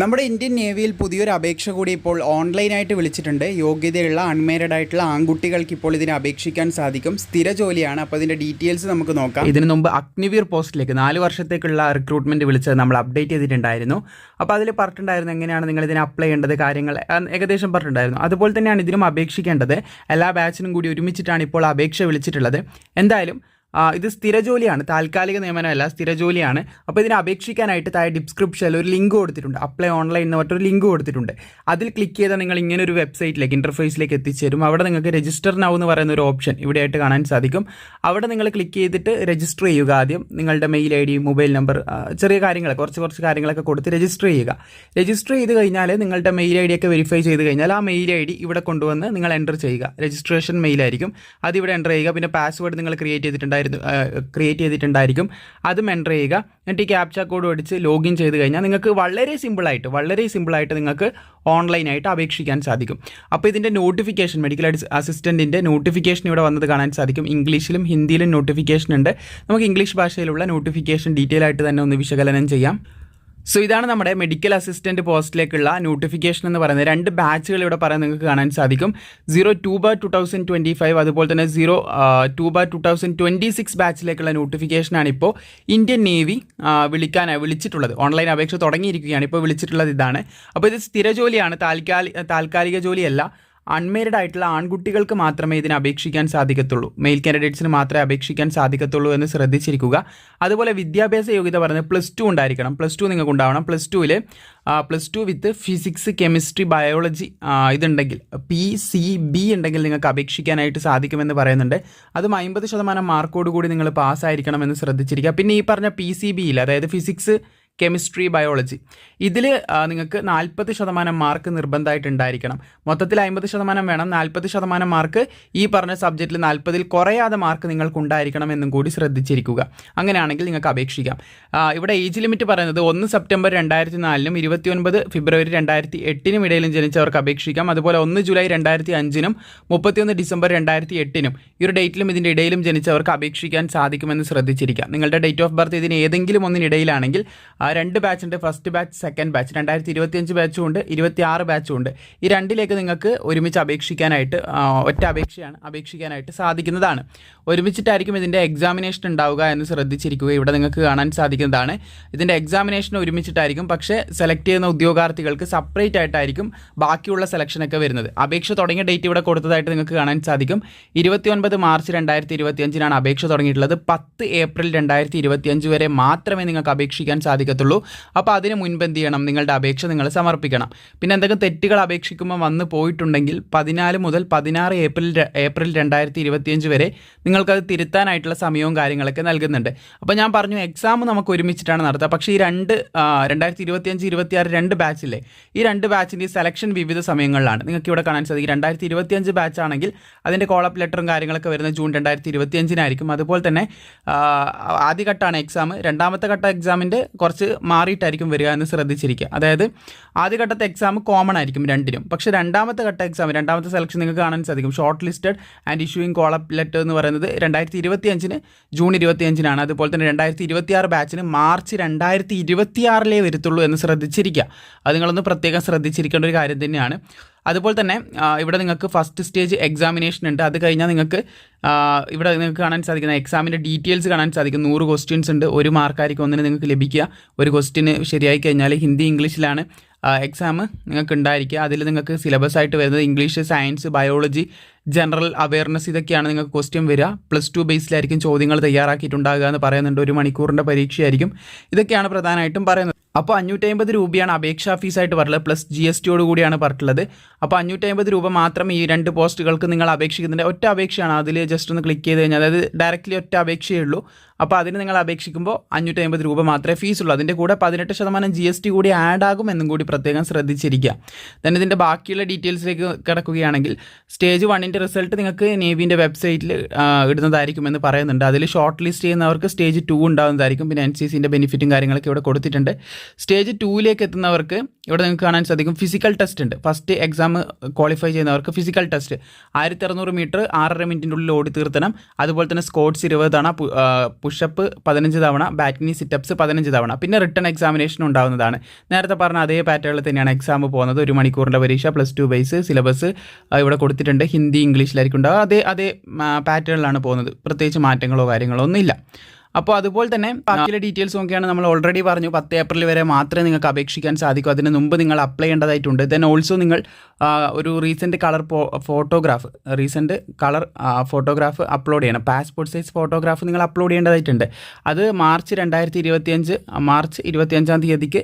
നമ്മുടെ ഇന്ത്യൻ നേവിയിൽ പുതിയൊരു അപേക്ഷ കൂടി ഇപ്പോൾ ഓൺലൈനായിട്ട് വിളിച്ചിട്ടുണ്ട്. യോഗ്യതയുള്ള അൺമേരിഡ് ആയിട്ടുള്ള ആൺകുട്ടികൾക്ക് ഇപ്പോൾ ഇതിനെ അപേക്ഷിക്കാൻ സാധിക്കും. സ്ഥിര ജോലിയാണ്. അപ്പോൾ ഇതിന്റെ ഡീറ്റെയിൽസ് നമുക്ക് നോക്കാം. ഇതിന് മുമ്പ് അഗ്നിവീർ പോസ്റ്റിലേക്ക് നാല് വർഷത്തേക്കുള്ള റിക്രൂട്ട്മെന്റ് വിളിച്ചത് നമ്മൾ അപ്ഡേറ്റ് ചെയ്തിട്ടുണ്ടായിരുന്നു. അപ്പോൾ അതിൽ പറഞ്ഞിട്ടുണ്ടായിരുന്നു എങ്ങനെയാണ് നിങ്ങൾ ഇതിനെ അപ്ലൈ ചെയ്യേണ്ടത് കാര്യങ്ങൾ ഏകദേശം പറഞ്ഞിട്ടുണ്ടായിരുന്നു. അതുപോലെ തന്നെയാണ് ഇതിനും അപേക്ഷിക്കേണ്ടത്. എല്ലാ ബാച്ചിനും കൂടി ഒരുമിച്ചിട്ടാണ് ഇപ്പോൾ അപേക്ഷ വിളിച്ചിട്ടുള്ളത്. എന്തായാലും ഇത് സ്ഥിര ജോലിയാണ് താൽക്കാലിക നിയമനമല്ല സ്ഥിര ജോലിയാണ് അപ്പോൾ ഇതിനെ അപേക്ഷിക്കാനായിട്ട് താഴെ ഡിസ്ക്രിപ്ഷനിൽ ഒരു ലിങ്ക് കൊടുത്തിട്ടുണ്ട് അപ്ലൈ ഓൺലൈൻ എന്ന് പറഞ്ഞൊരു ലിങ്ക് കൊടുത്തിട്ടുണ്ട്. അതിൽ ക്ലിക്ക് ചെയ്താൽ നിങ്ങൾ ഇങ്ങനെ ഒരു വെബ്സൈറ്റിലേക്ക് ഇന്റർഫേസിലേക്ക് എത്തിച്ചേരും. അവിടെ നിങ്ങൾക്ക് രജിസ്റ്റർ നൗ എന്ന് പറയുന്ന ഒരു ഓപ്ഷൻ ഇവിടെയായിട്ട് കാണാൻ സാധിക്കും. അവിടെ നിങ്ങൾ ക്ലിക്ക് ചെയ്തിട്ട് രജിസ്റ്റർ ചെയ്യുക ആദ്യം. നിങ്ങളുടെ mail I D mobile number ചെറിയ കാര്യങ്ങൾ കുറച്ച് കുറച്ച് കാര്യങ്ങളൊക്കെ കൊടുത്ത് രജിസ്റ്റർ ചെയ്യുക. രജിസ്റ്റർ ചെയ്ത് കഴിഞ്ഞാൽ നിങ്ങളുടെ മെയിൽ ഐ ഡി ഒക്കെ വെരിഫൈ ചെയ്ത് കഴിഞ്ഞാൽ ആ മെയിൽ ഐ ഡി ഇവിടെ കൊണ്ടുവന്ന് നിങ്ങൾ എന്റർ ചെയ്യുക. രജിസ്ട്രേഷൻ മെയിലായിരിക്കും അത് ഇവിടെ എന്റർ ചെയ്യുക. പിന്നെ പാസ്വേഡ് നിങ്ങൾ ക്രിയേറ്റ് ചെയ്തിട്ടുണ്ടായിരുന്നു ക്രിയേറ്റ് ചെയ്തിട്ടുണ്ടായിരിക്കും. അതും എന്റർ ചെയ്യുക. എന്നിട്ട് ഈ ക്യാപ്ച കോഡ് അടിച്ച് ലോഗിൻ ചെയ്ത് കഴിഞ്ഞാൽ നിങ്ങൾക്ക് വളരെ സിമ്പിളായിട്ട് വളരെ സിമ്പിളായിട്ട് നിങ്ങൾക്ക് ഓൺലൈനായിട്ട് അപേക്ഷിക്കാൻ സാധിക്കും. അപ്പോൾ ഇതിന്റെ നോട്ടിഫിക്കേഷൻ മെഡിക്കൽ അസിസ്റ്റന്റിന്റെ നോട്ടിഫിക്കേഷൻ ഇവിടെ വന്നത് കാണാൻ സാധിക്കും. ഇംഗ്ലീഷിലും ഹിന്ദിയിലും നോട്ടിഫിക്കേഷൻ ഉണ്ട്. നമുക്ക് ഇംഗ്ലീഷ് ഭാഷയിലുള്ള നോട്ടിഫിക്കേഷൻ ഡീറ്റെയിൽ ആയിട്ട് തന്നെ ഒന്ന് വിശകലനം ചെയ്യാം. സോ ഇതാണ് നമ്മുടെ മെഡിക്കൽ അസിസ്റ്റന്റ് പോസ്റ്റിലേക്കുള്ള നോട്ടിഫിക്കേഷൻ എന്ന് പറയുന്നത്. രണ്ട് ബാച്ചുകൾ ഇവിടെ പറയാൻ നിങ്ങൾക്ക് കാണാൻ സാധിക്കും. Zero two bar two thousand twenty five അതുപോലെ തന്നെ zero two bar two thousand twenty six ബാച്ചിലേക്കുള്ള നോട്ടിഫിക്കേഷനാണ് ഇപ്പോൾ ഇന്ത്യൻ നേവി വിളിക്കാനായി വിളിച്ചിട്ടുള്ളത്. ഓൺലൈൻ അപേക്ഷ തുടങ്ങിയിരിക്കുകയാണ്. ഇപ്പോൾ വിളിച്ചിട്ടുള്ളത് ഇതാണ്. അപ്പോൾ ഇത് സ്ഥിര ജോലിയാണ്. താൽക്കാലിക താൽക്കാലിക ജോലിയല്ല. അൺമേരിഡ് ആയിട്ടുള്ള ആൺകുട്ടികൾക്ക് മാത്രമേ ഇതിന് അപേക്ഷിക്കാൻ സാധിക്കത്തുള്ളൂ. മെയിൽ കാൻഡിഡേറ്റ്സിന് മാത്രമേ അപേക്ഷിക്കാൻ സാധിക്കത്തുള്ളൂ എന്ന് ശ്രദ്ധിച്ചിരിക്കുക. അതുപോലെ വിദ്യാഭ്യാസ യോഗ്യത പറഞ്ഞ് പ്ലസ് ടു ഉണ്ടായിരിക്കണം. പ്ലസ് ടു നിങ്ങൾക്ക് ഉണ്ടാവണം. പ്ലസ് ടുവിൽ plus two with physics chemistry biology ഇതുണ്ടെങ്കിൽ P C B ഉണ്ടെങ്കിൽ നിങ്ങൾക്ക് അപേക്ഷിക്കാനായിട്ട് സാധിക്കുമെന്ന് പറയുന്നുണ്ട്. അതും അമ്പത് ശതമാനം മാർക്കോട് കൂടി നിങ്ങൾ പാസ്സായിരിക്കണമെന്ന് ശ്രദ്ധിച്ചിരിക്കുക. പിന്നെ ഈ പറഞ്ഞ പി സി ബിയിൽ അതായത് ഫിസിക്സ് കെമിസ്ട്രി ബയോളജി. ഇതിൽ നിങ്ങൾക്ക് നാൽപ്പത് ശതമാനം മാർക്ക് നിർബന്ധമായിട്ടുണ്ടായിരിക്കണം. മൊത്തത്തിൽ അമ്പത് ശതമാനം വേണം. നാൽപ്പത് ശതമാനം മാർക്ക് ഈ പറഞ്ഞ സബ്ജക്റ്റിൽ നാൽപ്പതിൽ കുറയാതെ മാർക്ക് നിങ്ങൾക്ക് ഉണ്ടായിരിക്കണം എന്നും കൂടി ശ്രദ്ധിച്ചിരിക്കുക. അങ്ങനെയാണെങ്കിൽ നിങ്ങൾക്ക് അപേക്ഷിക്കാം. ഇവിടെ ഏജ് ലിമിറ്റ് പറയുന്നത് ഒന്ന് സെപ്റ്റംബർ രണ്ടായിരത്തി നാലിനും ഇരുപത്തിയൊൻപത് ഫെബ്രുവരി രണ്ടായിരത്തി എട്ടിനും ഇടയിലും ജനിച്ചവർക്ക് അപേക്ഷിക്കാം. അതുപോലെ ഒന്ന് ജൂലൈ രണ്ടായിരത്തി അഞ്ചിനും മുപ്പത്തിയൊന്ന് ഡിസംബർ രണ്ടായിരത്തി എട്ടിനും ഈ ഒരു ഡേറ്റിലും ഇതിന്റെ ഇടയിലും ജനിച്ചവർക്ക് അപേക്ഷിക്കാൻ സാധിക്കുമെന്ന് ശ്രദ്ധിച്ചിരിക്കുക നിങ്ങളുടെ ഡേറ്റ് ഓഫ് ബർത്ത് ഇതിന് ഏതെങ്കിലും ഒന്നിനിടയിലാണെങ്കിൽ രണ്ട് ബാച്ച് ഉണ്ട് ഫസ്റ്റ് ബാച്ച് സെക്കൻഡ് ബാച്ച് രണ്ടായിരത്തി ഇരുപത്തിയഞ്ച് ബാച്ചും ഉണ്ട്. ഇരുപത്തി ആറ് ബാച്ചും ഉണ്ട്. ഈ രണ്ടിലേക്ക് നിങ്ങൾക്ക് ഒരുമിച്ച് അപേക്ഷിക്കാനായിട്ട് ഒറ്റ അപേക്ഷയാണ് അപേക്ഷിക്കാനായിട്ട് സാധിക്കുന്നതാണ്. ഒരുമിച്ചിട്ടായിരിക്കും ഇതിന്റെ എക്സാമിനേഷൻ ഉണ്ടാവുക എന്ന് ശ്രദ്ധിച്ചിരിക്കുക. ഇവിടെ നിങ്ങൾക്ക് കാണാൻ സാധിക്കുന്നതാണ്. ഇതിന്റെ എക്സാമിനേഷൻ ഒരുമിച്ചിട്ടായിരിക്കും. പക്ഷേ സെലക്ട് ചെയ്യുന്ന ഉദ്യോഗാർത്ഥികൾക്ക് സെപ്പറേറ്റ് ആയിട്ടായിരിക്കും ബാക്കിയുള്ള സെലക്ഷനൊക്കെ വരുന്നത്. അപേക്ഷ തുടങ്ങിയ ഡേറ്റ് ഇവിടെ കൊടുത്തതായിട്ട് നിങ്ങൾക്ക് കാണാൻ സാധിക്കും. ഇരുപത്തി ഒൻപത് മാർച്ച് രണ്ടായിരത്തി ഇരുപത്തിയഞ്ചിനാണ് അപേക്ഷ തുടങ്ങിയിട്ടുള്ളത്. പത്ത് ഏപ്രിൽ രണ്ടായിരത്തി ഇരുപത്തിയഞ്ച് വരെ മാത്രമേ നിങ്ങൾക്ക് അപേക്ഷിക്കാൻ സാധിക്കത്തുള്ളൂ അപ്പോൾ അതിന് മുൻപ് എന്ത് ചെയ്യണം? നിങ്ങളുടെ അപേക്ഷ നിങ്ങൾ സമർപ്പിക്കണം. പിന്നെ എന്തെങ്കിലും തെറ്റുകൾ അപേക്ഷിക്കുമ്പോൾ വന്ന് പോയിട്ടുണ്ടെങ്കിൽ പതിനാല് മുതൽ പതിനാറ് ഏപ്രിൽ ഏപ്രിൽ രണ്ടായിരത്തി ഇരുപത്തിയഞ്ച് വരെ നിങ്ങൾക്കത് തിരുത്താനായിട്ടുള്ള സമയവും കാര്യങ്ങളൊക്കെ നൽകുന്നുണ്ട്. അപ്പോൾ ഞാൻ പറഞ്ഞു എക്സാം നമുക്ക് ഒരുമിച്ചിട്ടാണ് നടത്തുക. പക്ഷേ ഈ രണ്ട് രണ്ടായിരത്തി ഇരുപത്തിയഞ്ച് ഇരുപത്തിയാറ് രണ്ട് ബാച്ചില്ലേ ഈ രണ്ട് ബാച്ചിന്റെ സെലക്ഷൻ വിവിധ സമയങ്ങളിലാണ്. നിങ്ങൾക്ക് ഇവിടെ കാണാൻ സാധിക്കും. രണ്ടായിരത്തി ഇരുപത്തിയഞ്ച് ബാച്ച് ആണെങ്കിൽ അതിന്റെ കോളപ്പ് ലെറ്ററും കാര്യങ്ങളൊക്കെ വരുന്നത് ജൂൺ രണ്ടായിരത്തി ഇരുപത്തിയഞ്ചിനായിരിക്കും അതുപോലെ തന്നെ ആദ്യ ആദ്യഘട്ടമാണ് എക്സാം രണ്ടാമത്തെ ഘട്ട എക്സാമിന്റെ കുറച്ച് മാറിയിട്ടായിരിക്കും വരിക എന്ന് ശ്രദ്ധിച്ചിരിക്കുക. അതായത് ആദ്യഘട്ടത്തെ എക്സാം കോമൺ ആയിരിക്കും രണ്ടിനും. പക്ഷെ രണ്ടാമത്തെ ഘട്ട എക്സാം രണ്ടാമത്തെ സെലക്ഷൻ നിങ്ങൾക്ക് കാണാൻ സാധിക്കും. Short listed and issuing call up letter എന്ന് പറയുന്നത് രണ്ടായിരത്തി ഇരുപത്തി അഞ്ചിന് ജൂൺ ഇരുപത്തി അഞ്ചിനാണ് അതുപോലെ തന്നെ രണ്ടായിരത്തി ഇരുപത്തി ആറ് ബാച്ചിന് മാർച്ച് രണ്ടായിരത്തി ഇരുപത്തിയാറിലേ വരത്തുള്ളൂ എന്ന് ശ്രദ്ധിച്ചിരിക്കുക. അത് നിങ്ങളൊന്ന് പ്രത്യേകം ശ്രദ്ധിച്ചിരിക്കേണ്ട ഒരു കാര്യം തന്നെയാണ്. അതുപോലെ തന്നെ ഇവിടെ നിങ്ങൾക്ക് ഫസ്റ്റ് സ്റ്റേജ് എക്സാമിനേഷൻ ഉണ്ട്. അത് കഴിഞ്ഞാൽ നിങ്ങൾക്ക് ഇവിടെ നിങ്ങൾക്ക് കാണാൻ സാധിക്കുന്ന എക്സാമിന്റെ ഡീറ്റെയിൽസ് കാണാൻ സാധിക്കും. നൂറ് ക്വസ്റ്റ്യൻസ് ഉണ്ട്. ഒരു മാർക്കായിരിക്കും ഒന്നിന് നിങ്ങൾക്ക് ലഭിക്കുക. ഒരു ക്വസ്റ്റ്യന് ശരിയായി കഴിഞ്ഞാൽ ഹിന്ദി ഇംഗ്ലീഷിലാണ് എക്സാം നിങ്ങൾക്ക് ഉണ്ടായിരിക്കുക. അതിൽ നിങ്ങൾക്ക് സിലബസ് ആയിട്ട് വരുന്നത് English science biology general awareness ഇതൊക്കെയാണ് നിങ്ങൾക്ക് ക്വസ്റ്റ്യൻ വരിക. പ്ലസ് ടു ബേസിലായിരിക്കും ചോദ്യങ്ങൾ തയ്യാറാക്കിയിട്ടുണ്ടാകുക എന്ന് പറയുന്നുണ്ട്. ഒരു മണിക്കൂറിന്റെ പരീക്ഷയായിരിക്കും. ഇതൊക്കെയാണ് പ്രധാനമായിട്ടും പറയുന്നത്. അപ്പോൾ അഞ്ഞൂറ്റമ്പത് രൂപയാണ് അപേക്ഷാ ഫീസായിട്ട് പറഞ്ഞത് പ്ലസ് ജി എസ് ടിയോട് കൂടിയാണ് പറഞ്ഞിട്ടുള്ളത്. അപ്പോൾ അഞ്ഞൂറ്റമ്പത് രൂപ മാത്രം ഈ രണ്ട് പോസ്റ്റുകൾക്ക് നിങ്ങൾ അപേക്ഷിക്കുന്നുണ്ട്. ഒറ്റ അപേക്ഷയാണ്. അതിൽ ജസ്റ്റ് ഒന്ന് ക്ലിക്ക് ചെയ്ത് കഴിഞ്ഞാൽ അതായത് ഡയറക്റ്റ്ലി ഒറ്റ അപേക്ഷയേ ഉള്ളൂ. അപ്പോൾ അതിന് നിങ്ങൾ അപേക്ഷിക്കുമ്പോൾ അഞ്ഞൂറ്റി അമ്പത് രൂപ മാത്രമേ ഫീസുള്ളൂ അതിന്റെ കൂടെ പതിനെട്ട് ശതമാനം ജി എസ് ടി കൂടി ആഡ് ആകും എന്നും കൂടി പ്രത്യേകം ശ്രദ്ധിച്ചിരിക്കുക. Then ഇതിന്റെ ബാക്കിയുള്ള ഡീറ്റെയിൽസിലേക്ക് കിടക്കുകയാണെങ്കിൽ സ്റ്റേജ് വണ്ണിന്റെ റിസൾട്ട് നിങ്ങൾക്ക് നേവിന്റെ വെബ്സൈറ്റിൽ ഇടുന്നതായിരിക്കും എന്ന് പറയുന്നുണ്ട്. അതിൽ ഷോർട്ട് ലിസ്റ്റ് ചെയ്യുന്നവർക്ക് സ്റ്റേജ് ടു ഉണ്ടാകുന്നതായിരിക്കും. പിന്നെ എൻ സി സിന്റെ ബെനിഫിറ്റും കാര്യങ്ങളൊക്കെ ഇവിടെ കൊടുത്തിട്ടുണ്ട്. സ്റ്റേജ് ടൂവിലേക്ക് എത്തുന്നവർക്ക് ഇവിടെ നിങ്ങൾക്ക് കാണാൻ സാധിക്കും. ഫിസിക്കൽ ടെസ്റ്റ് ഉണ്ട്. ഫസ്റ്റ് എക്സാം ക്വാളിഫൈ ചെയ്യുന്നവർക്ക് ഫിസിക്കൽ ടെസ്റ്റ് ആയിരത്തി അറുന്നൂറ് മീറ്റർ ആറര മിനിറ്റിന്റെ ഉള്ളിൽ ഓടി തീർത്തണം. അതുപോലെ തന്നെ സ്കോട്ട്സ് ഇരുപത് തവണ പുഷപ്പ് പതിനഞ്ച് തവണ ബാറ്റിനി സിറ്റപ്സ് പതിനഞ്ച് തവണ. പിന്നെ റിട്ടേൺ എക്സാമിനേഷൻ ഉണ്ടാകുന്നതാണ് നേരത്തെ പറഞ്ഞ അതേ പാറ്റേണിൽ തന്നെയാണ് എക്സാം പോകുന്നത്. ഒരു മണിക്കൂറിന്റെ പരീക്ഷ പ്ലസ് ടു ബേസ് സിലബസ് ഇവിടെ കൊടുത്തിട്ടുണ്ട്. ഹിന്ദി ഇംഗ്ലീഷിലായിരിക്കും ഉണ്ടാവുക. അതേ അതേ പാറ്റേണിലാണ് പോകുന്നത്. പ്രത്യേകിച്ച് മാറ്റങ്ങളോ കാര്യങ്ങളോ ഒന്നുമില്ല. അപ്പോൾ അതുപോലെ തന്നെ ബാക്കിയുള്ള ഡീറ്റെയിൽസ് നോക്കിയാണ് നമ്മൾ ഓൾറെഡി പറഞ്ഞു. പത്ത് ഏപ്രിൽ വരെ മാത്രമേ നിങ്ങൾക്ക് അപേക്ഷിക്കാൻ സാധിക്കൂ. അതിന് മുമ്പ് നിങ്ങൾ അപ്ലൈ ചെയ്യേണ്ടതായിട്ടുണ്ട്. ദെൻ ഓൾസോ നിങ്ങൾ ഒരു recent colour photograph recent colour photograph upload ചെയ്യണം. പാസ്പോർട്ട് സൈസ് ഫോട്ടോഗ്രാഫ് നിങ്ങൾ അപ്ലോഡ് ചെയ്യേണ്ടതായിട്ടുണ്ട്. അത് മാർച്ച് രണ്ടായിരത്തി ഇരുപത്തിയഞ്ച് മാർച്ച് ഇരുപത്തിയഞ്ചാം തീയതിക്ക്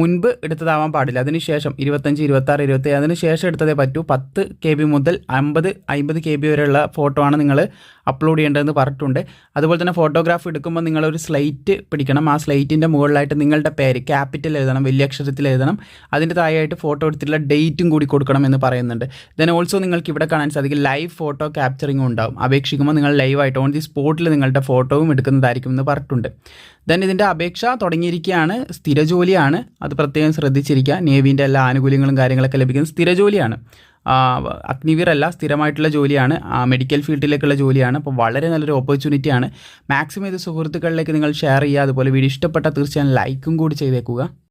മുൻപ് എടുത്തതാവാൻ പാടില്ല. അതിനുശേഷം ഇരുപത്തഞ്ച് ഇരുപത്താറ് ഇരുപത്തി അതിന് ശേഷം എടുത്തതേ പറ്റൂ. പത്ത് കെ ബി മുതൽ അമ്പത് അമ്പത് കെ ബി വരെയുള്ള ഫോട്ടോ ആണ് നിങ്ങൾ അപ്ലോഡ് ചെയ്യേണ്ടതെന്ന് പറഞ്ഞിട്ടുണ്ട്. അതുപോലെ തന്നെ ഫോട്ടോഗ്രാഫ് എടുക്കുമ്പോൾ നിങ്ങളൊരു സ്ലൈറ്റ് പിടിക്കണം. ആ സ്ലൈറ്റിന്റെ മുകളിലായിട്ട് നിങ്ങളുടെ പേര് ക്യാപിറ്റൽ എഴുതണം വലിയ അക്ഷരത്തിൽ എഴുതണം. അതിന്റെ താഴെയായിട്ട് ഫോട്ടോ എടുത്തിട്ടുള്ള ഡേറ്റും കൂടി കൊടുക്കണം എന്ന് പറയുന്നുണ്ട്. ദെൻ ഓൾസോ നിങ്ങൾക്ക് ഇവിടെ കാണാൻ സാധിക്കും ലൈവ് ഫോട്ടോ ക്യാപ്ചറിങ്ങും ഉണ്ടാവും. അപേക്ഷിക്കുമ്പോൾ നിങ്ങൾ ലൈവായിട്ട് ഓൺ ദി സ്പോട്ടിൽ നിങ്ങളുടെ ഫോട്ടോവും എടുക്കുന്നതായിരിക്കും എന്ന് പറഞ്ഞിട്ടുണ്ട്. ദെൻ ഇതിന്റെ അപേക്ഷ തുടങ്ങിയിരിക്കുകയാണ്. സ്ഥിര ജോലിയാണ് അത് പ്രത്യേകം ശ്രദ്ധിച്ചിരിക്കുക. നേവിന്റെ എല്ലാ ആനുകൂല്യങ്ങളും കാര്യങ്ങളൊക്കെ ലഭിക്കുന്നത് സ്ഥിര ജോലിയാണ് അഗ്നിവീർ അല്ല സ്ഥിരമായിട്ടുള്ള ജോലിയാണ് മെഡിക്കൽ ഫീൽഡിലേക്കുള്ള ജോലിയാണ്. അപ്പോൾ വളരെ നല്ലൊരു ഓപ്പർച്യൂണിറ്റിയാണ് മാക്സിമം ഇത് സുഹൃത്തുക്കളിലേക്ക് നിങ്ങൾ ഷെയർ ചെയ്യുക. അതുപോലെ വീഡിയോ ഇഷ്ടപ്പെട്ട തീർച്ചയായും ലൈക്കും കൂടി ചെയ്തേക്കുക.